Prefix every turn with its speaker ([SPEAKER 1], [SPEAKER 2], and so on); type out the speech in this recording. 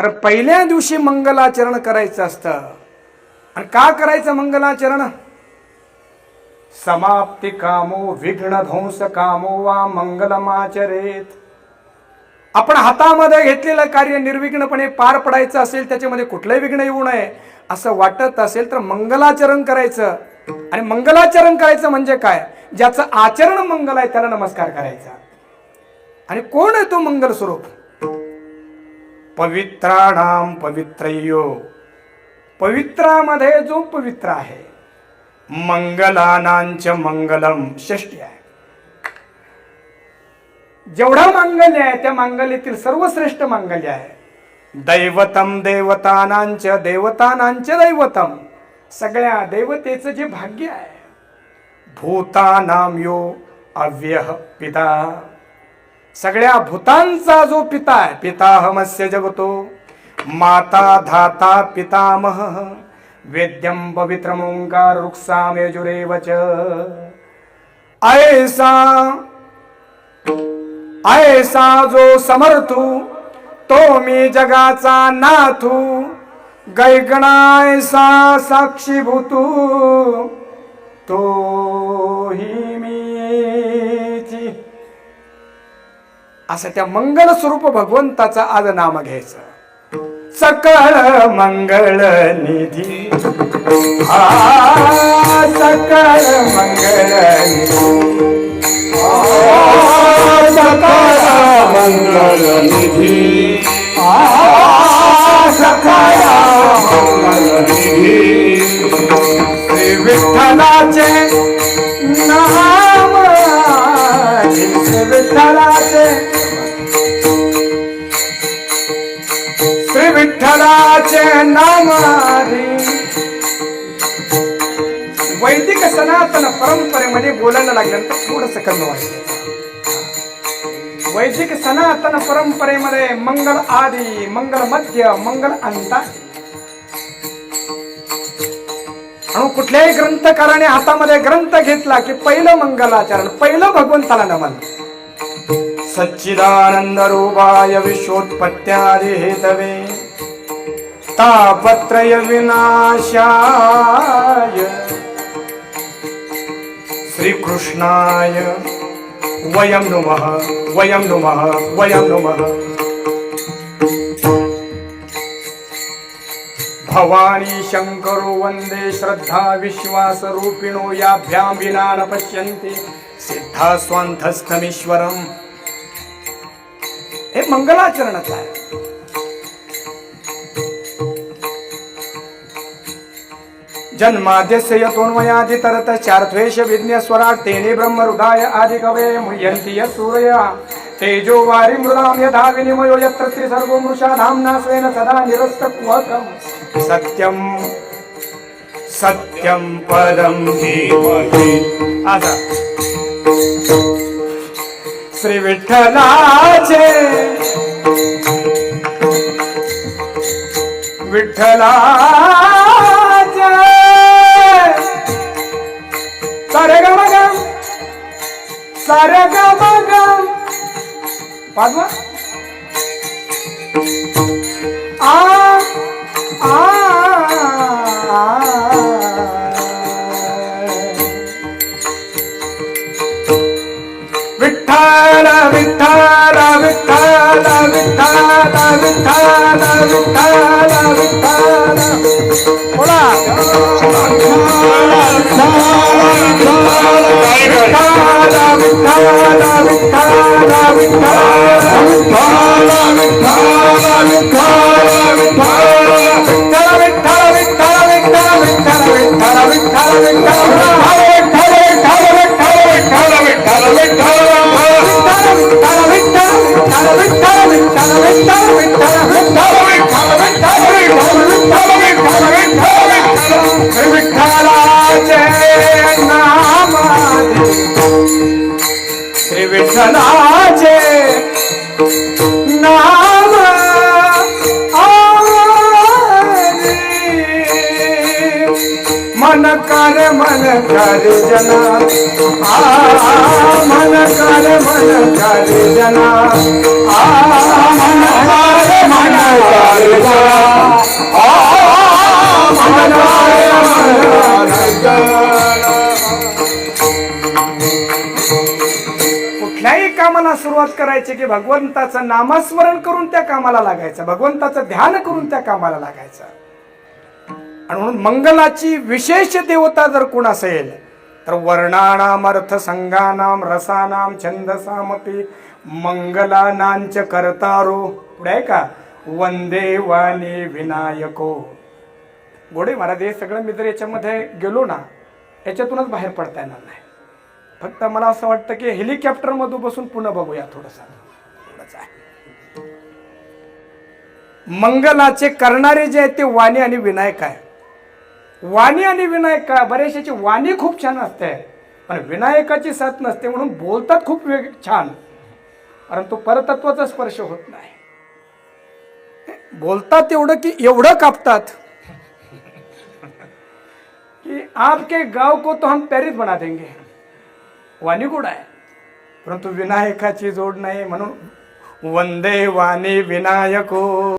[SPEAKER 1] कारण पहिल्या दिवशी मंगलाचरण करायचं असतं. आणि का करायचं मंगलाचरण? समाप्ती कामो विघ्न ध्वंस कामो वा मंगलमाचरेत आपण हातामध्ये घेतलेलं कार्य निर्विघ्नपणे पार पडायचं असेल त्याच्यामध्ये कुठलंही विघ्न येऊ नये. असं वाटत असेल तर मंगलाचरण करायचं. आणि मंगलाचरण करायचं म्हणजे काय? ज्याचं आचरण मंगल आहे त्याला नमस्कार करायचा. आणि कोण आहे तो मंगल स्वरूप पवित्राणाम पवित्रयो. पवित्रामध्ये जो पवित्र आहे मंगलानांच मंगलम षष्टी आहे. जेवढा मांगल्य आहे त्या मांगल्यातील सर्वश्रेष्ठ मांगल्य आहे. दैवतम देवतानांच देवतानांच दैवतम. सगळ्या देवतेचं जे भाग्य आहे भूतानाम यो अव्यह पिता. सगळ्या भूतांचा जो पिता आहे पिताहमस्य जगतो माता धाता पितामह वेद्यम पवित्रमोंकार रुक्साम यजुरेव च ऐसा ऐसा जो समर्थू तो मी जगाचा नाथू गैगणायसा साक्षीभूतू तो ही असं त्या मंगल स्वरूप भगवंताचा आज नाम घ्यायचं. सकळ मंगळ निधी. सकळ मंगळ सकळ मंगळ निधी सकळ मंगळ निधी. श्री विठ्ठलाचे वैदिक सनातन परंपरेमध्ये बोलायला लागल्यानंतर थोडस कमी वाटत. वैदिक सनातन परंपरेमध्ये मंगल आदी मंगल मध्य मंगल अंत. आणि कुठल्याही ग्रंथकाराने हातामध्ये ग्रंथ घेतला की पहिलं मंगलाचरण पहिलं भगवंताला नमन. सच्चिदानंद रूपाय विश्वोत्पत्त्यादि हेतवे तापत्रय विनाशाय श्रीकृष्णाय वयं नुमः वयं नुमः वयं नुमः। भवानी शङ्करो वन्दे श्रद्धा विश्वासरूपिणो याभ्यां विना न पश्यन्ति। सिद्धा स्वान्धस्थमीश्वरम् हे मंगलाचरणच आहे जन्माद्यस्य यतोन्मयादि तरत चार्थ्वेष विज्ञ स्वराट तेने ब्रह्म हृदाय आदि कवे मुह्यन्ति यत् तेजो वारि मृदां यथा विनिमयो यत्र त्रिसर्गो मृषा धाम्ना स्वेन सदा निरस्तकुहकम् सत्यं सत्यं पदं धीमहि आता श्री विठ्ठलाचे। विठ्ठला सारे ग. मग सारे ग. पाचवा Bye. मन कर मन कर जना। आ मन कर मन कर जना। आ मन कर मन कर जना। आ मन कर मन सुरुवात करायची की भगवंताचं नामस्मरण करून त्या कामाला लागायचं भगवंताचं ध्यान करून त्या कामाला लागायचं. आणि म्हणून मंगलाची विशेष देवता जर कोण असेल तर वर्णानाम अर्थ संघानाम रसानाम छंदसामपी मंगलानांच करतारो. पुढे आहे का वंदे वाणी विनायको. गोडे महाराज हे सगळं मी जर याच्यामध्ये गेलो ना याच्यातूनच बाहेर पडता येणार नाही. फक्त मला असं वाटतं की हेलिकॉप्टर मधून बसून पुन्हा बघूया थोडंसं. मंगलाचे करणारे जे आहेत ते वाणी आणि विनायक आहे. वाणी आणि विनायक काय बरेचशाची वाणी खूप छान असते. पण विनायकाची साथ नसते म्हणून बोलतात खूप वेग छान. परंतु परतत्वाचा स्पर्श होत नाही. बोलतात एवढं की एवढं कापतात. कि आपके गाव को तो हम पॅरिस बना देंगे. वाणी गोड आहे. परंतु विनायकाची जोड नाही म्हणून वंदे वाणी विनायको.